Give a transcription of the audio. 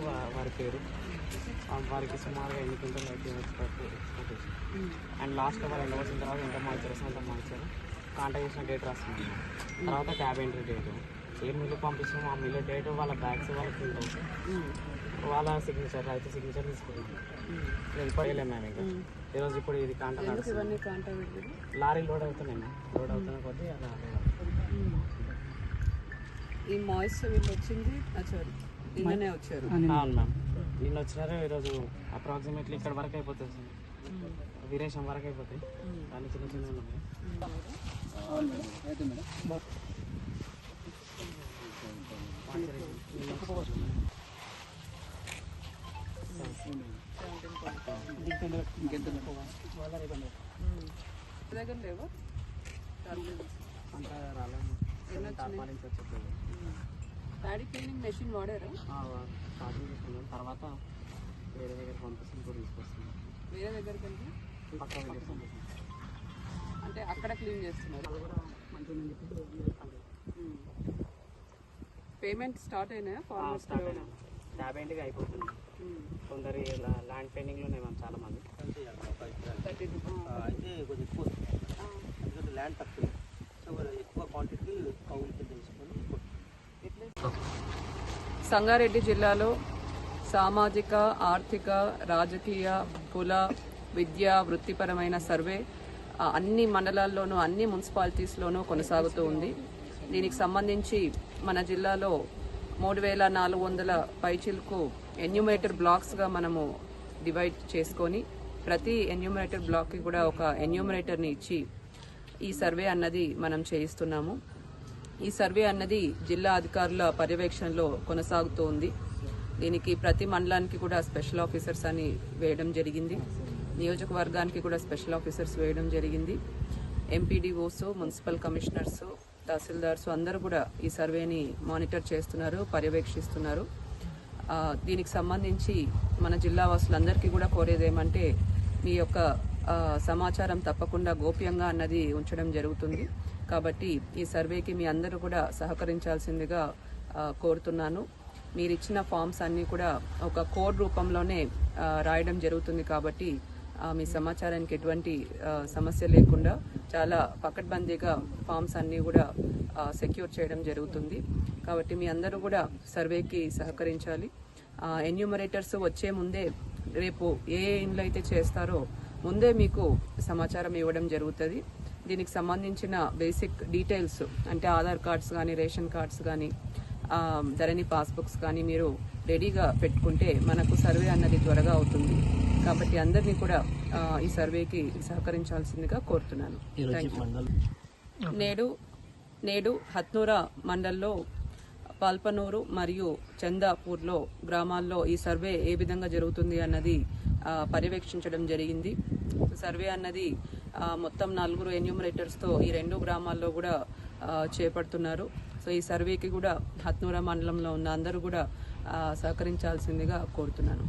వా- వారి పేరు. వారికి సుమారుగా ఎన్ని క్వింటల్ అయితే ఎక్స్పోర్ట్ ఎక్స్పోర్టేషన్ అండ్ లాస్ట్ వాళ్ళు ఎండ వచ్చిన తర్వాత ఎంత మార్చారు ఎంత మార్చారు. కాంటాక్ట్ చేసిన డేట్ రాస్తుంది తర్వాత క్యాబ్ ఎంట్రీ డేట్ ఏ మిల్లు పంపిస్తున్నాం. ఆ మిల్లు డేట్ వాళ్ళ బ్యాగ్స్ వాళ్ళ ప్రింట్ వాళ్ళ సిగ్నేచర్ రైతు సిగ్నేచర్ తీసుకుంటాం వెళ్ళిపోయలేము మేము ఇంకా. ఈరోజు ఇప్పుడు ఇది కాంటాక్ట్ లారీ లోడ్ అవుతున్నాయి మ్యామ్. లోడ్ అవుతున్న కొద్దీ అలా ఈ మాయిశ్చర్ వీళ్ళు వచ్చింది సారీ నిన్ననే వచ్చారు. అవును మ్యామ్. నిన్న వచ్చినారు ఈరోజు అప్రాక్సిమేట్లీ ఇక్కడ వరకు అయిపోతుంది. సార్ వీరేశం వరకు అయిపోతాయి. కానీ చిన్న చిన్న ఉన్నాయి. అంతా రాలేదు. వచ్చేది ప్యాడీ క్లీనింగ్ మెషిన్ వాడారా? స్టార్టింగ్ చేసుకున్నాం తర్వాత వేరే దగ్గర పంపిస్తాం ఇప్పుడు తీసుకొస్తున్నాం. వేరే దగ్గరికి వెళ్తే పక్క వెళ్ళేస్తాం అంటే అక్కడ క్లీన్ చేస్తున్నారు? పేమెంట్ స్టార్ట్ అయినాయా? ఫార్మర్స్ స్టార్ట్ అయినా ట్యాబ్ ఏంటిగా అయిపోతుంది. కొందరు ల్యాండ్ పెయింటింగ్లో ఉన్నాయి మ్యామ్ చాలా మంది అయితే కొంచెం ఎక్కువ ఎందుకంటే ల్యాండ్ తక్కువ సో వాళ్ళు ఎక్కువ క్వాంటిటీ కౌలు కింద తీసుకొని సంగారెడ్డి జిల్లాలో సామాజిక ఆర్థిక రాజకీయ కుల విద్య వృత్తిపరమైన సర్వే అన్ని మండలాల్లోనూ అన్ని మున్సిపాలిటీస్లోనూ కొనసాగుతూ ఉంది. దీనికి సంబంధించి మన జిల్లాలో మూడు వేల నాలుగు వందల పైచిల్కు ఎన్యూమరేటర్ బ్లాక్స్గా మనము డివైడ్ చేసుకొని ప్రతి ఎన్యూమరేటర్ బ్లాక్కి కూడా ఒక ఎన్యూమరేటర్ని ఇచ్చి ఈ సర్వే అన్నది మనం చేయిస్తున్నాము. ఈ సర్వే అన్నది జిల్లా అధికారుల పర్యవేక్షణలో కొనసాగుతూ ఉంది. దీనికి ప్రతి మండలానికి కూడా స్పెషల్ ఆఫీసర్స్ అని వేయడం జరిగింది. నియోజకవర్గానికి కూడా స్పెషల్ ఆఫీసర్స్ వేయడం జరిగింది. ఎంపీడీఓస్ మున్సిపల్ కమిషనర్స్ తహసీల్దార్స్ అందరూ కూడా ఈ సర్వేని మానిటర్ చేస్తున్నారు పర్యవేక్షిస్తున్నారు. దీనికి సంబంధించి మన జిల్లా వాసులందరికీ కూడా కోరేది ఏమంటే మీ యొక్క సమాచారం తప్పకుండా గోప్యంగా అన్నది ఉంచడం జరుగుతుంది. కాబట్టి ఈ సర్వేకి మీ అందరూ కూడా సహకరించాల్సిందిగా కోరుతున్నాను. మీరు ఇచ్చిన ఫామ్స్ అన్నీ కూడా ఒక కోడ్ రూపంలోనే రాయడం జరుగుతుంది కాబట్టి మీ సమాచారానికి ఎటువంటి సమస్య లేకుండా చాలా పకడ్బందీగా ఫామ్స్ అన్నీ కూడా సెక్యూర్ చేయడం జరుగుతుంది. కాబట్టి మీ అందరూ కూడా సర్వేకి సహకరించాలి. ఎన్యూమరేటర్స్ వచ్చే ముందే రేపు ఏ ఇండ్లు అయితే చేస్తారో ముందే మీకు సమాచారం ఇవ్వడం జరుగుతుంది. దీనికి సంబంధించిన బేసిక్ డీటెయిల్స్ అంటే ఆధార్ కార్డ్స్ కానీ రేషన్ కార్డ్స్ కానీ ఆ, ధరణి పాస్బుక్స్ కానీ మీరు రెడీగా పెట్టుకుంటే మనకు సర్వే అన్నది త్వరగా అవుతుంది. కాబట్టి అందరినీ కూడా ఈ సర్వేకి సహకరించాల్సిందిగా కోరుతున్నాను. థ్యాంక్ యూ నేడు నేడు హత్నూర మండల్లో పాల్పనూరు మరియు చందాపూర్లో గ్రామాల్లో ఈ సర్వే ఏ విధంగా జరుగుతుంది అన్నది పర్యవేక్షించడం జరిగింది. సర్వే అన్నది మొత్తం నలుగురు ఎన్యూమరేటర్స్తో ఈ రెండు గ్రామాల్లో కూడా చేపడుతున్నారు. సో ఈ సర్వేకి కూడా హత్నూర మండలంలో ఉన్న అందరూ కూడా సహకరించాల్సిందిగా కోరుతున్నాను.